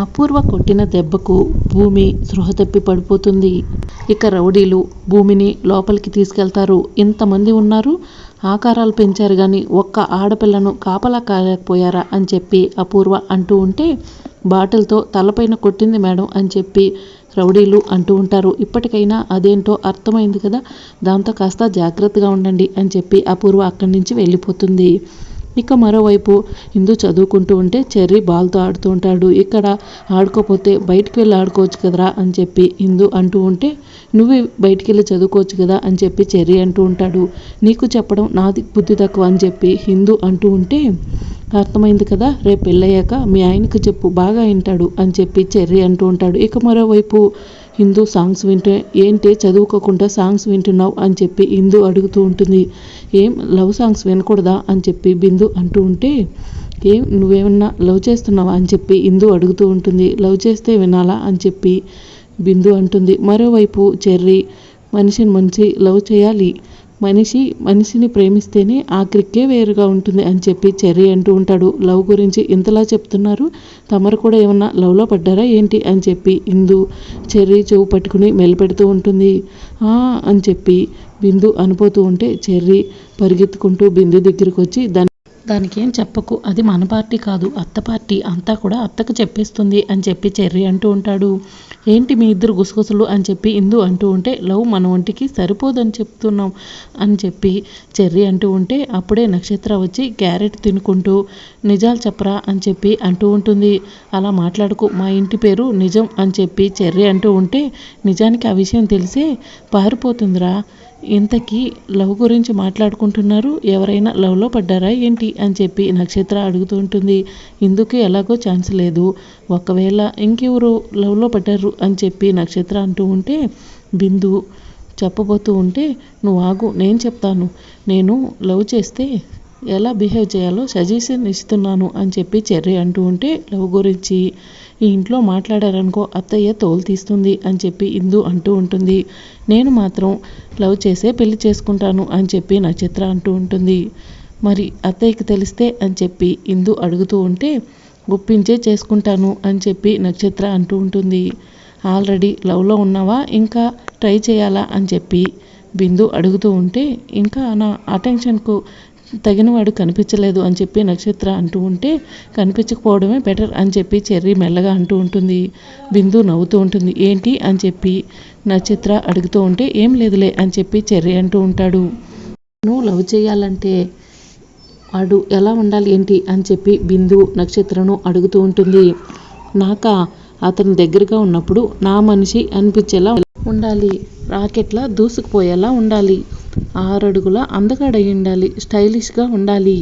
అపూర్వ కొట్టిన దెబ్బకు భూమి స్పృహ తప్పి పడిపోతుంది. ఇక రౌడీలు భూమిని లోపలికి తీసుకెళ్తారు. ఇంతమంది ఉన్నారు. ఆకారాలు పెంచారు కానీ ఒక్క ఆడపిల్లను కాపలా కాలేకపోయారా అని చెప్పి అపూర్వ అంటూ ఉంటే బాటిల్తో తలపైన కొట్టింది మేడం అని చెప్పి రౌడీలు అంటూ ఉంటారు. ఇప్పటికైనా అదేంటో అర్థమైంది కదా. దాంతో కాస్త జాగ్రత్తగా ఉండండి అని చెప్పి అపూర్వ అక్కడి నుంచి వెళ్ళిపోతుంది. ఇక మరోవైపు ఇందు చదువుకుంటూ ఉంటే చెర్రీ బాల్తో ఆడుతూ ఉంటాడు. ఇక్కడ ఆడుకోపోతే బయటికి వెళ్ళి ఆడుకోవచ్చు కదరా అని చెప్పి ఇందు అంటూ ఉంటే నువ్వే బయటికి వెళ్ళి చదువుకోవచ్చు కదా అని చెప్పి చెర్రీ అంటూ ఉంటాడు. నీకు చెప్పడం నాది బుద్ధి తక్కువ అని చెప్పి హిందూ అంటూ ఉంటే అర్థమైంది కదా? రేపు పెళ్ళయ్యాక మీ ఆయనకు చెప్పు బాగా వింటాడు అని చెప్పి చెర్రీ అంటూ ఉంటాడు. ఇక మరోవైపు హిందూ సాంగ్స్ వింటే ఏంటి చదువుకోకుండా సాంగ్స్ వింటున్నావు అని చెప్పి హిందూ అడుగుతూ ఉంటుంది. ఏం లవ్ సాంగ్స్ వినకూడదా అని చెప్పి బిందు అంటూ ఉంటే ఏం నువ్వేమన్నా లవ్ చేస్తున్నావా అని చెప్పి ఇందు అడుగుతూ ఉంటుంది. లవ్ చేస్తే వినాలా అని చెప్పి బిందు అంటుంది. మరోవైపు చెర్రీ మనిషిని మనిషి లవ్ చేయాలి. మనిషి మనిషిని ప్రేమిస్తేనే ఆఖరికే వేరుగా ఉంటుంది అని చెప్పి చెర్రీ అంటూ ఉంటాడు. లవ్ గురించి ఇంతలా చెప్తున్నారు? తమరు కూడా ఏమన్నా లవ్లో పడ్డారా ఏంటి అని చెప్పి ఇందు చెర్రీ చెవు పట్టుకుని మెలిపెడుతూ ఉంటుంది. అని చెప్పి బిందు అనిపోతూ ఉంటే చెర్రీ పరిగెత్తుకుంటూ బిందు దగ్గరికి వచ్చి దాని దానికి ఏం చెప్పకు. అది మన పార్టీ కాదు అత్త పార్టీ. అంతా కూడా అత్తకు చెప్పేస్తుంది అని చెప్పి చెర్రి అంటూ ఉంటాడు. ఏంటి మీ ఇద్దరు గుసగుసలు అని చెప్పి ఇందు అంటూ ఉంటే లవ్ మన ఒంటికి సరిపోదని చెప్తున్నాం అని చెప్పి చెర్రి అంటూ ఉంటే అప్పుడే నక్షత్ర వచ్చి క్యారెట్ తినుకుంటూ నిజాలు చెప్పరా అని చెప్పి అంటూ ఉంటుంది. అలా మాట్లాడుకు మా ఇంటి పేరు నిజం అని చెప్పి చెర్రి అంటూ ఉంటే నిజానికి ఆ విషయం తెలిసే పారిపోతుందిరా. ఇంతకీ లవ్ గురించి మాట్లాడుకుంటున్నారు. ఎవరైనా లవ్లో పడ్డారా ఏంటి అని చెప్పి నక్షత్ర అడుగుతూ ఉంటుంది. ఇందుకు ఎలాగో ఛాన్స్ లేదు. ఒకవేళ ఇంకెవరు లవ్లో పడ్డారు అని చెప్పి నక్షత్ర అంటూ ఉంటే బిందు చెప్పబోతూ ఉంటే నువ్వు ఆగు నేను చెప్తాను. నేను లవ్ చేస్తే ఎలా బిహేవ్ చేయాలో సజెషన్ ఇస్తున్నాను అని చెప్పి చెర్రీ అంటూ ఉంటే లవ్ గురించి ఈ ఇంట్లో మాట్లాడారనుకో అత్తయ్య తోలు తీస్తుంది అని చెప్పి ఇందు అంటూ ఉంటుంది. నేను మాత్రం లవ్ చేసే పెళ్ళి చేసుకుంటాను అని చెప్పి నక్షత్ర అంటూ ఉంటుంది. మరి అత్తయ్యకి తెలిస్తే అని చెప్పి ఇందు అడుగుతూ ఉంటే ఒప్పించే చేసుకుంటాను అని చెప్పి నక్షత్ర అంటూ ఉంటుంది. ఆల్రెడీ లవ్లో ఉన్నావా? ఇంకా ట్రై చేయాలా? అని చెప్పి బిందు అడుగుతూ ఉంటే ఇంకా నా అటెన్షన్కు తగినవాడు కనిపించలేదు అని చెప్పి నక్షత్ర అంటూ ఉంటే కనిపించకపోవడమే బెటర్ అని చెప్పి చెర్రీ మెల్లగా అంటూ ఉంటుంది. బిందు నవ్వుతూ ఉంటుంది. ఏంటి? అని చెప్పి నక్షత్ర అడుగుతూ ఉంటే ఏం లేదులే అని చెప్పి చెర్రీ అంటూ ఉంటాడు. నువ్వు లవ్ చేయాలంటే వాడు ఎలా ఉండాలి ఏంటి? అని చెప్పి బిందు నక్షత్రను అడుగుతూ ఉంటుంది. నాక అతని దగ్గరగా ఉన్నప్పుడు నా మనిషి అనిపించేలా ఉండాలి. రాకెట్లా దూసుకుపోయేలా ఉండాలి. ఆరడుగుల అందగాడై ఉండాలి స్టైలిష్గా ఉండాలి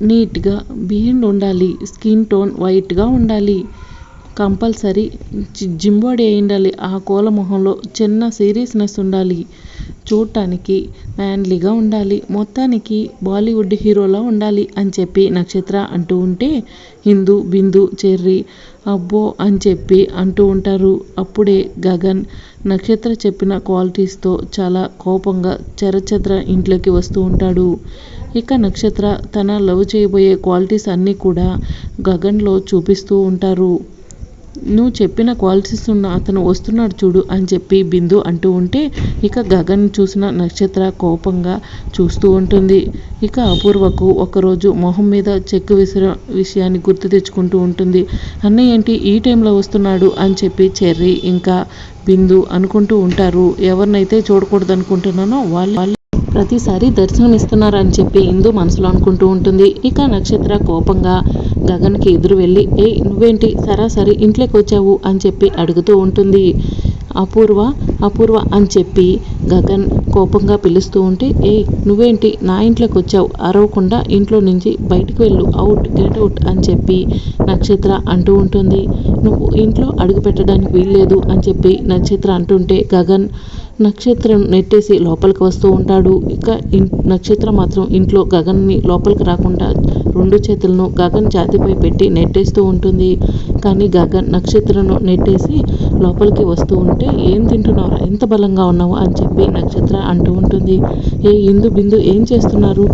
నీట్గా బిహేండ్ ఉండాలి స్కిన్ టోన్ వైట్గా ఉండాలి. కంపల్సరీ జిమ్ బాడీ అయి ఉండాలి ఆ కోల మొహంలో చిన్న సీరియస్నెస్ ఉండాలి. చూడటానికి మ్యాన్లీగా ఉండాలి మొత్తానికి బాలీవుడ్ హీరోలా ఉండాలి అని చెప్పి నక్షత్ర అంటూ ఉంటే హిందూ బిందు చెర్రీ అబ్బో అని చెప్పి అంటూ ఉంటారు. అప్పుడే గగన్ నక్షత్ర చెప్పిన క్వాలిటీస్తో చాలా కోపంగా చరచద్ర ఇంట్లోకి వస్తూ ఉంటాడు. ఇక నక్షత్ర తన లవ్ చేయబోయే క్వాలిటీస్ అన్నీ కూడా గగన్లో చూపిస్తూ ఉంటారు. నువ్వు చెప్పిన క్వాలిటీస్ ఉన్న అతను వస్తున్నాడు చూడు అని చెప్పి బిందు అంటూ ఉంటే ఇక గగన్ చూసిన నక్షత్ర కోపంగా చూస్తూ ఉంటుంది. ఇక అపూర్వకు ఒకరోజు మొహం మీద చెక్కు విసిర విషయాన్ని గుర్తు తెచ్చుకుంటూ ఉంటుంది. అన్నయ్య ఏంటి ఈ టైంలో వస్తున్నాడు అని చెప్పి చెర్రీ ఇంకా బిందు అనుకుంటూ ఉంటారు. ఎవరినైతే చూడకూడదు అనుకుంటున్నానో వాళ్ళు ప్రతిసారి దర్శనమిస్తున్నారని చెప్పి ఇందు మనసులో అనుకుంటూ ఉంటుంది. ఇక నక్షత్ర కోపంగా గగన్కి ఎదురు వెళ్ళి ఏ నువ్వేంటి? సరాసరి ఇంట్లోకి వచ్చావు అని చెప్పి అడుగుతూ ఉంటుంది. అపూర్వ అపూర్వ అని చెప్పి గగన్ కోపంగా పిలుస్తూ ఉంటే ఏ నువ్వేంటి? నా ఇంట్లోకి వచ్చావు. అరవకుండా ఇంట్లో నుంచి బయటకు వెళ్ళు. అవుట్ గెట్ అవుట్ అని చెప్పి నక్షత్ర అంటూ ఉంటుంది. నువ్వు ఇంట్లో అడుగు పెట్టడానికి వీల్లేదు అని చెప్పి నక్షత్ర అంటుంటే గగన్ నక్షత్రం నెట్టేసి లోపలికి వస్తూ ఉంటాడు. ఇక నక్షత్రం మాత్రం ఇంట్లో గగన్ని లోపలికి రాకుండా రెండు చేతులను గగన్ ఛాతీపై పెట్టి నెట్టేస్తూ ఉంటుంది. కానీ గగన్ నక్షత్రను నెట్టేసి లోపలికి వస్తూ ఉంటే ఏం తింటున్నావు ఎంత బలంగా ఉన్నావు? అని చెప్పి నక్షత్ర అంటూ ఉంటుంది. ఏ ఇందు బిందు ఏం చేస్తున్నారు?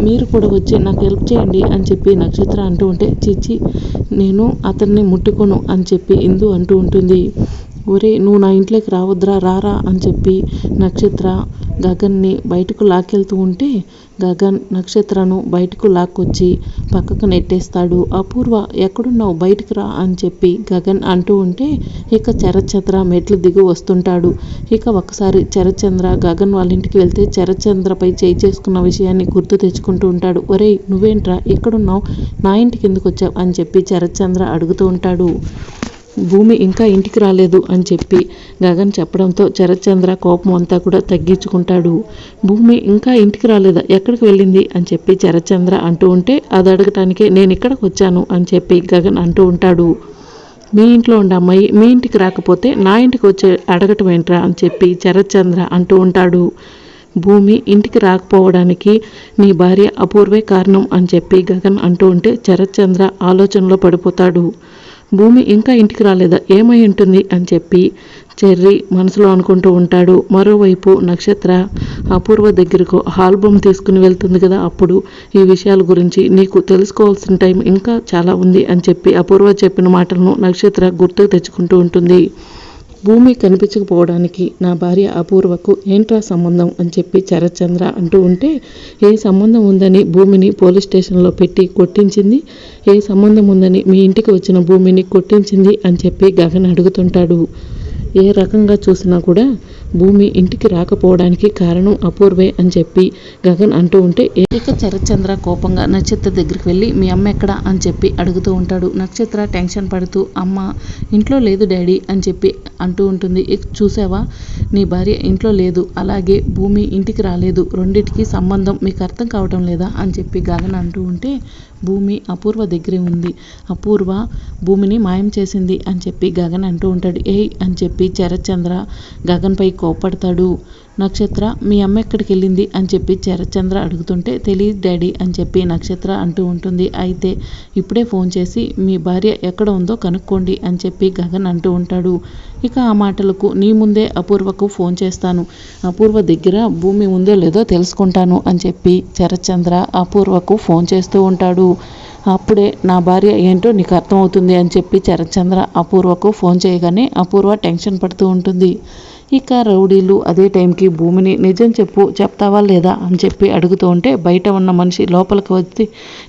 మీరు కూడా వచ్చి నాకు హెల్ప్ చేయండి అని చెప్పి నక్షత్ర అంటూ ఉంటే చిచ్చి నేను అతన్ని ముట్టుకోను అని చెప్పి ఇందు అంటూ ఉంటుంది. ఒరే నువ్వు నా ఇంట్లోకి రావద్దురా రారా అని చెప్పి నక్షత్ర గగన్ని బయటకు లాక్కెళ్తూ ఉంటే గగన్ నక్షత్రను బయటకు లాక్కొచ్చి పక్కకు నెట్టేస్తాడు. అపూర్వ ఎక్కడున్నావు? బయటకు రా అని చెప్పి గగన్ అంటూ ఉంటే ఇక చరచంద్ర మెట్లు దిగి వస్తుంటాడు. ఇక ఒకసారి చరచంద్ర గగన్ వాళ్ళ ఇంటికి వెళ్తే చరచంద్రపై చేయి చేసుకున్న విషయాన్ని గుర్తు తెచ్చుకుంటూ ఉంటాడు. ఒరే నువ్వేంట్రా? ఎక్కడున్నావు? నా ఇంటికి ఎందుకు వచ్చావు? అని చెప్పి చరచంద్ర అడుగుతూ ఉంటాడు. భూమి ఇంకా ఇంటికి రాలేదు అని చెప్పి గగన్ చెప్పడంతో చరచంద్ర కోపం అంతా కూడా తగ్గించుకుంటాడు. భూమి ఇంకా ఇంటికి రాలేదా? ఎక్కడికి వెళ్ళింది? అని చెప్పి చరచంద్ర అంటూ ఉంటే అది అడగటానికే నేను ఇక్కడికి వచ్చాను అని చెప్పి గగన్ అంటూ ఉంటాడు. మీ ఇంట్లో ఉండే అమ్మాయి మీ ఇంటికి రాకపోతే నా ఇంటికి వచ్చే అడగటం ఏంట్రా? అని చెప్పి చరచంద్ర అంటూ ఉంటాడు. భూమి ఇంటికి రాకపోవడానికి నీ భార్య అపూర్వే కారణం అని చెప్పి గగన్ అంటూ ఉంటే చరచంద్ర ఆలోచనలో పడిపోతాడు. భూమి ఇంకా ఇంటికి రాలేదా? ఏమై ఉంటుంది? అని చెప్పి చెర్రీ మనసులో అనుకుంటూ ఉంటాడు. మరోవైపు నక్షత్ర అపూర్వ దగ్గరకు ఆల్బమ్ తీసుకుని వెళ్తుంది కదా? అప్పుడు ఈ విషయాల గురించి నీకు తెలుసుకోవాల్సిన టైం ఇంకా చాలా ఉంది అని చెప్పి అపూర్వ చెప్పిన మాటలను నక్షత్ర గుర్తుకు తెచ్చుకుంటూ ఉంటుంది. భూమి కనిపించకపోవడానికి నా భార్య అపూర్వకు ఏంట్రా సంబంధం అని చెప్పి చరచంద్ర అంటూ ఉంటే ఏ సంబంధం ఉందని భూమిని పోలీస్ స్టేషన్లో పెట్టి కొట్టించింది? ఏ సంబంధం ఉందని మీ ఇంటికి వచ్చిన భూమిని కొట్టించింది అని చెప్పి గగన్ అడుగుతుంటాడు. ఏ రకంగా చూసినా కూడా భూమి ఇంటికి రాకపోవడానికి కారణం అపూర్వే అని చెప్పి గగన్ అంటూ ఉంటే ఇక చరచంద్ర కోపంగా నక్షత్ర దగ్గరికి వెళ్ళి మీ అమ్మ ఎక్కడ? అని చెప్పి అడుగుతూ ఉంటాడు. నక్షత్ర టెన్షన్ పడుతూ అమ్మ ఇంట్లో లేదు డాడీ అని చెప్పి అంటూ ఉంటుంది. చూసావా? నీ భార్య ఇంట్లో లేదు. అలాగే భూమి ఇంటికి రాలేదు. రెండింటికి సంబంధం మీకు అర్థం కావటం లేదా? అని చెప్పి గగన్ అంటూ ఉంటే భూమి అపూర్వ దగ్గరే ఉంది. అపూర్వ భూమిని మాయం చేసింది అని చెప్పి గగన్ అంటూ ఉంటాడు. ఏయ్ అని చెప్పి చరచంద్ర గగన్పై కోపడతాడు నక్షత్ర మీ అమ్మ ఎక్కడికి వెళ్ళింది అని చెప్పి చరచంద్ర అడుగుతుంటే తెలియదు డాడీ అని చెప్పి నక్షత్ర అంటూ ఉంటుంది. అయితే ఇప్పుడే ఫోన్ చేసి మీ భార్య ఎక్కడ ఉందో కనుక్కోండి అని చెప్పి గగన్ అంటూ ఉంటాడు. ఇక ఆ మాటలకు నీ ముందే అపూర్వకు ఫోన్ చేస్తాను. అపూర్వ దగ్గర భూమి ఉందో లేదో తెలుసుకుంటాను అని చెప్పి చరచంద్ర అపూర్వకు ఫోన్ చేస్తూ ఉంటాడు. అప్పుడే నా భార్య ఏంటో నీకు అర్థమవుతుంది అని చెప్పి చరచంద్ర అపూర్వకు ఫోన్ చేయగానే అపూర్వ టెన్షన్ పడుతూ ఉంటుంది. ఇక రౌడీలు అదే టైంకి భూమిని నిజం చెప్పు చెప్తావా లేదా అని చెప్పి అడుగుతూ ఉంటే బయట ఉన్న మనిషి లోపలికి వచ్చి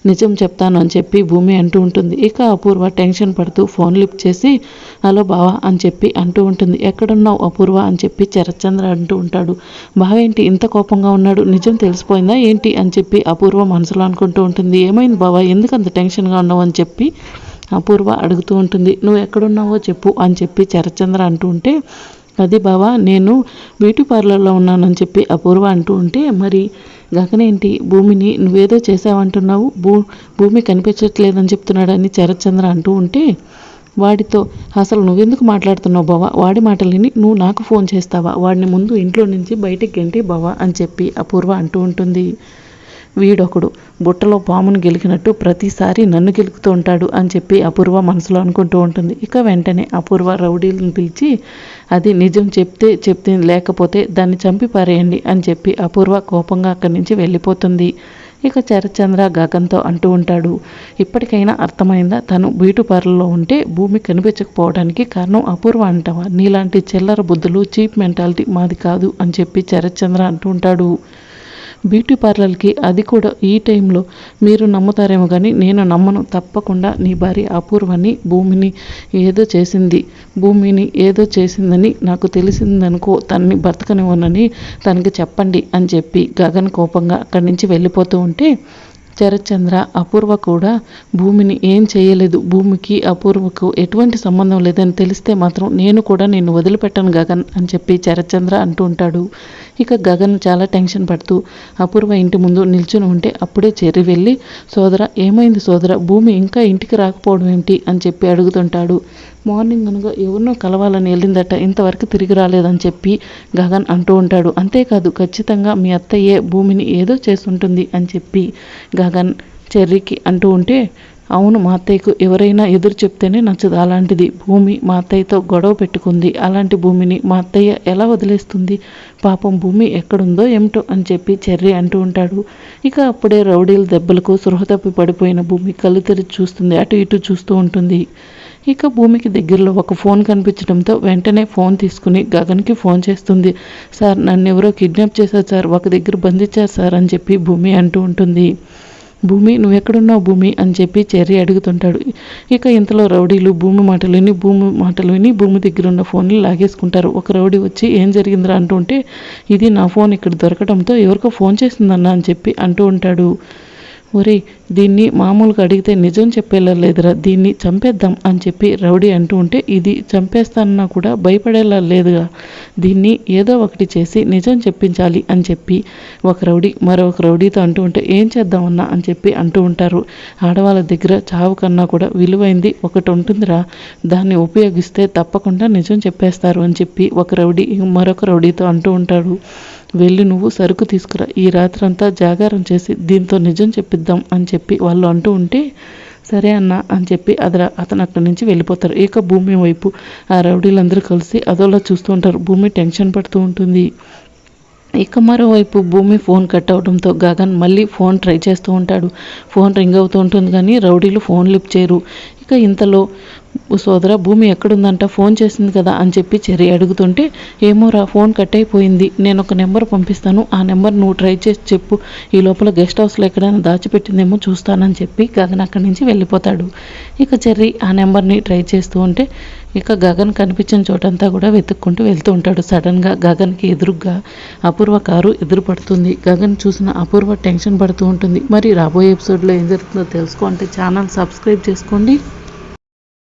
నిజం చెప్తాను అని చెప్పి భూమి అంటూ ఉంటుంది. ఇక అపూర్వ టెన్షన్ పడుతూ ఫోన్ లిఫ్ట్ చేసి హలో బావా అని చెప్పి అంటూ ఉంటుంది. ఎక్కడున్నావు అపూర్వ అని చెప్పి చరచంద్ర అంటూ ఉంటాడు. బావ ఏంటి ఇంత కోపంగా ఉన్నాడు? నిజం తెలిసిపోయిందా ఏంటి? అని చెప్పి అపూర్వ మనసులో అనుకుంటూ ఉంటుంది. ఏమైంది బావా? ఎందుకు అంత టెన్షన్గా ఉన్నావు? అని చెప్పి అపూర్వ అడుగుతూ ఉంటుంది. నువ్వు ఎక్కడున్నావో చెప్పు అని చెప్పి చరచంద్ర అంటూ ఉంటే అది బావా నేను బ్యూటీ పార్లర్లో ఉన్నానని చెప్పి అపూర్వ అంటూ ఉంటే మరి గగనేంటి భూమిని నువ్వేదో చేసావంటున్నావు భూ భూమి కనిపించట్లేదని చెప్తున్నాడని చరచంద్ర అంటూ ఉంటే వాడితో అసలు నువ్వెందుకు మాట్లాడుతున్నావు బావా? వాడి మాటలని నువ్వు నాకు ఫోన్ చేస్తావా? వాడిని ముందు ఇంట్లో నుంచి బయటికి గంటి బావా అని చెప్పి అపూర్వ అంటూ ఉంటుంది. వీడొకడు. బుట్టలో పామును గెలికినట్టు ప్రతిసారి నన్ను గెలుకుతూ ఉంటాడు అని చెప్పి అపూర్వ మనసులో అనుకుంటూ ఉంటుంది. ఇక వెంటనే అపూర్వ రౌడీలను పిలిచి అది నిజం చెప్తే చెప్తే లేకపోతే దాన్ని చంపి పారేయండి అని చెప్పి అపూర్వ కోపంగా అక్కడి నుంచి వెళ్ళిపోతుంది. ఇక చరచంద్ర గగన్తో అంటూ ఉంటాడు ఇప్పటికైనా అర్థమైందా? తను బ్యూటీ పార్లర్లో ఉంటే భూమి కనిపించకపోవడానికి కారణం అపూర్వ అంటావా? నీలాంటి చిల్లర బుద్ధులు చీప్ మెంటాలిటీ మాది కాదు అని చెప్పి చరచంద్ర అంటూ ఉంటాడు. బ్యూటీ పార్లర్కి అది కూడా ఈ టైంలో. మీరు నమ్ముతారేమో కానీ నేను నమ్మను. తప్పకుండా నీ భార్య అపూర్వని భూమిని ఏదో చేసింది. భూమిని ఏదో చేసిందని నాకు తెలిసిందనుకో తనని బ్రతకనివ్వనని తనకి చెప్పండి అని చెప్పి గగన్ కోపంగా అక్కడి నుంచి వెళ్ళిపోతూ ఉంటే శరత్చంద్ర అపూర్వ కూడా భూమిని ఏం చేయలేదు. భూమికి అపూర్వకు ఎటువంటి సంబంధం లేదని తెలిస్తే మాత్రం నేను కూడా నిన్ను వదిలిపెట్టను గగన్ అని చెప్పి శరత్చంద్ర అంటూ ఉంటాడు. ఇక గగన్ చాలా టెన్షన్ పడుతూ అపూర్వ ఇంటి ముందు నిల్చుని ఉంటే అప్పుడే చెర్రి వెళ్ళి సోదర ఏమైంది సోదర? భూమి ఇంకా ఇంటికి రాకపోవడం ఏంటి అని చెప్పి అడుగుతుంటాడు. మార్నింగ్ కనుక ఎవరినో కలవాలని వెళ్ళిందట ఇంతవరకు తిరిగి రాలేదని చెప్పి గగన్ అంటూ ఉంటాడు. అంతేకాదు ఖచ్చితంగా మీ అత్తయ్యే భూమిని ఏదో చేస్తుంటుంది అని చెప్పి గగన్ చెర్రీకి అంటూ ఉంటే అవును మా అత్తయ్యకు ఎవరైనా ఎదురు చెప్తేనే నచ్చదు. అలాంటిది భూమి మా అత్తయ్యతో గొడవ పెట్టుకుంది. అలాంటి భూమిని మా అత్తయ్య ఎలా వదిలేస్తుంది? పాపం భూమి ఎక్కడుందో ఏమిటో అని చెప్పి చెర్రీ అంటూ ఉంటాడు. ఇక అప్పుడే రౌడీల దెబ్బలకు సృహ తప్పి పడిపోయిన భూమి కళ్ళు తెరిచి చూస్తుంది. అటు ఇటు చూస్తూ ఉంటుంది. ఇక భూమికి దగ్గరలో ఒక ఫోన్ కనిపించడంతో వెంటనే ఫోన్ తీసుకుని గగన్కి ఫోన్ చేస్తుంది. సార్ నన్ను ఎవరో కిడ్నాప్ చేశారు సార్ ఒక దగ్గర బంధించారు సార్ అని చెప్పి భూమి అంటూ ఉంటుంది. భూమి నువ్వు ఎక్కడున్నావు భూమి అని చెప్పి చెర్రి అడుగుతుంటాడు. ఇక ఇంతలో రౌడీలు భూమి మాటలు విని భూమి మాటలు విని భూమి దగ్గర ఉన్న ఫోన్లు లాగేసుకుంటారు. ఒక రౌడీ వచ్చి ఏం జరిగిందిరా? అంటుంటే ఇది నా ఫోన్ ఇక్కడ దొరకడంతో ఎవరికో ఫోన్ చేసిందన్న అని చెప్పి అంటూ ఉంటాడు. ఒరే దీన్ని మామూలుగా అడిగితే నిజం చెప్పేలా లేదురా దీన్ని చంపేద్దాం అని చెప్పి రౌడీ అంటూ ఉంటే ఇది చంపేస్తానన్నా కూడా భయపడేలా లేదుగా. దీన్ని ఏదో ఒకటి చేసి నిజం చెప్పించాలి అని చెప్పి ఒక రౌడీ మరొక రౌడీతో అంటూ ఉంటే ఏం చేద్దామన్నా అని చెప్పి అంటూ ఉంటారు. ఆడవాళ్ళ దగ్గర చావు కన్నా కూడా విలువైంది ఒకటి ఉంటుందిరా. దాన్ని ఉపయోగిస్తే తప్పకుండా నిజం చెప్పేస్తారు అని చెప్పి ఒక రౌడీ మరొక రౌడీతో అంటూ ఉంటాడు. వెళ్ళి నువ్వు సరుకు తీసుకురా. ఈ రాత్రంతా జాగారం చేసి దీంతో నిజం చెప్పిద్దాం అని చెప్పి వాళ్ళు అంటూ ఉంటే సరే అన్న అని చెప్పి అదర అతను అక్కడి నుంచి వెళ్ళిపోతారు. ఇక భూమి వైపు ఆ రౌడీలందరూ కలిసి అదోలా చూస్తూ ఉంటారు. భూమి టెన్షన్ పడుతూ ఉంటుంది. ఇక మరోవైపు భూమి ఫోన్ కట్ అవడంతో గగన్ మళ్ళీ ఫోన్ ట్రై చేస్తూ ఉంటాడు. ఫోన్ రింగ్ అవుతూ ఉంటుంది కానీ రౌడీలు ఫోన్ లిప్ చేయరు. ఇక ఇంతలో సోదర భూమి ఎక్కడుందంట? ఫోన్ చేసింది కదా అని చెప్పి చెరి అడుగుతుంటే ఏమోరా ఫోన్ కట్ అయిపోయింది. నేను ఒక నెంబర్ పంపిస్తాను. ఆ నెంబర్ నువ్వు ట్రై చేసి చెప్పు. ఈ లోపల గెస్ట్ హౌస్లో ఎక్కడైనా దాచిపెట్టిందేమో చూస్తానని చెప్పి గగన్ అక్కడి నుంచి వెళ్ళిపోతాడు. ఇక చెర్రి ఆ నెంబర్ని ట్రై చేస్తూ ఉంటే ఇక గగన్ కనిపించిన చోటంతా కూడా వెతుక్కుంటూ వెళ్తూ ఉంటాడు. సడన్గా గగన్కి ఎదురుగ్గా అపూర్వ కారు ఎదురు పడుతుంది గగన్ చూసిన అపూర్వ టెన్షన్ పడుతూ ఉంటుంది. మరి రాబోయే ఎపిసోడ్లో ఏం జరుగుతుందో తెలుసుకో అంటే ఛానల్ సబ్స్క్రైబ్ చేసుకోండి.